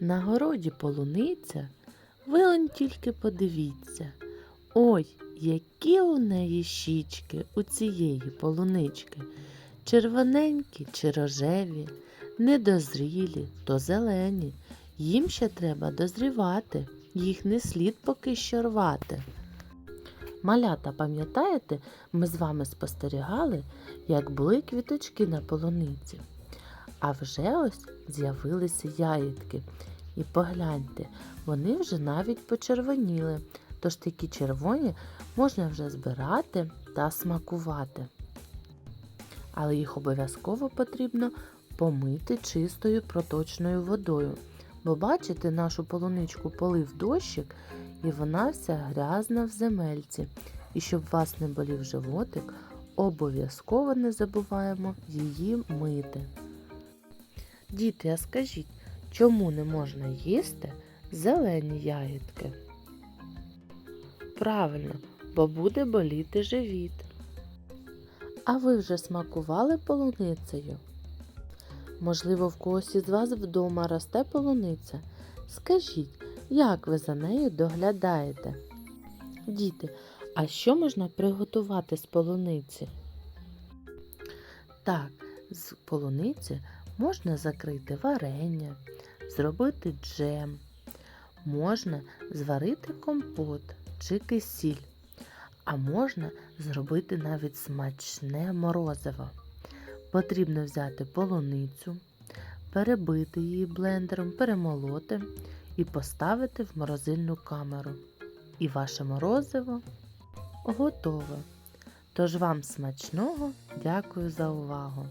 На городі полуниця, ви он тільки подивіться. Ой, які у неї щічки у цієї полунички. Червоненькі чи рожеві, недозрілі, то зелені. Їм ще треба дозрівати, їх не слід поки що рвати. Малята, пам'ятаєте, ми з вами спостерігали, як були квіточки на полуниці. А вже ось з'явилися ягідки. І погляньте, вони вже навіть почервоніли, тож такі червоні можна вже збирати та смакувати. Але їх обов'язково потрібно помити чистою проточною водою. Бо бачите, нашу полуничку полив дощик, і вона вся грязна в земельці. І щоб вас не болів животик, обов'язково не забуваємо її мити. Діти, а скажіть, чому не можна їсти зелені ягідки? Правильно, бо буде боліти живіт. А ви вже смакували полуницею? Можливо, в когось із вас вдома росте полуниця. Скажіть, як ви за нею доглядаєте? Діти, а що можна приготувати з полуниці? Так, з полуниці можна закрити варення, зробити джем, можна зварити компот чи кисіль, а можна зробити навіть смачне морозиво. Потрібно взяти полуницю, перебити її блендером, перемолоти і поставити в морозильну камеру. І ваше морозиво готове. Тож вам смачного, дякую за увагу!